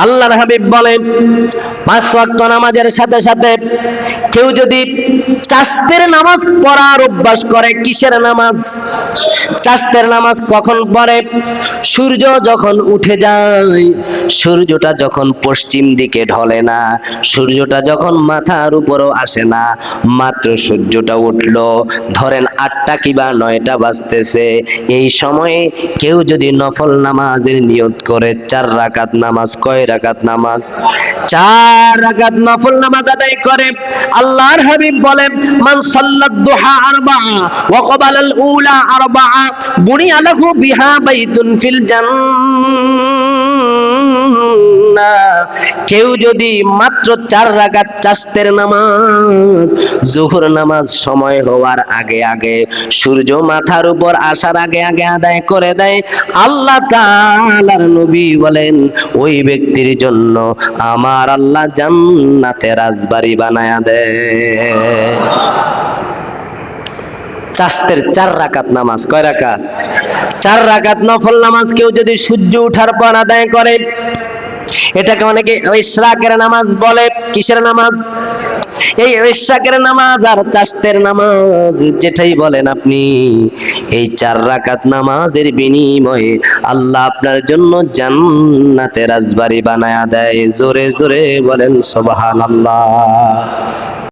আল্লাহর হাবিব বলেন পাঁচ ওয়াক্ত নামাজের সাথে সাথে কেউ যদি চাষতের নামাজ পড়ার অভ্যাস করে, কিসের নামাজ? চাষতের নামাজ কখন পড়ে? সূর্য যখন উঠে যায়, সূর্যটা যখন পশ্চিম দিকে ঢলে না, সূর্যটা যখন মাথার উপরও আসে না, মাত্র সূর্যটা উঠল। ধরেন আটটা কিবা নয়টা বাজতেছে। এই সময়ে কেউ যদি নফল নামাজের নিয়ত করে, চার রাকাত নামাজ, কয় রাকাত নামাজ? চার রাকাত নফল নামাজ আদায় করে। আল্লাহর হাবিব বলে মান সাল্লাত দুহা আরবা ওয়া ক্বাবালাল উলা আরবা বুনিয়া লাহু বিহা বাইতুন ফিল জান্নাহ কেউ যদি মাত্র চার রাগাত চাস্তের নামাজ, জোহর নামাজ সময় হওয়ার আগে আগে সূর্য মাথার উপর আসার আগে আগে আদায় করে দেয়, আল্লাহ তাআলার নবী বলেন, ওই ব্যক্তির জন্য আমার আল্লাহ জান্নাতে রাজবাড়ি বানায়া দেয় চাষতের চার রাকাত নামাজ, কয় রাকাত? চার রাকাত নফল নামাজ কেউ যদি সূর্য উঠার পর আদায় করে এটাকে অনেকে ইশরাকের নামাজ বলে। কিসের নামাজ? এই ঐশাকের নামাজ আর চাষতের নামাজ, যেটাই বলেন আপনি। এই চার রাকাত নামাজের বিনিময়ে আল্লাহ আপনার জন্য জান্নাতে রাজবাড়ি বানায়া দেয়। জোরে জোরে বলেন, সুবহানাল্লাহ।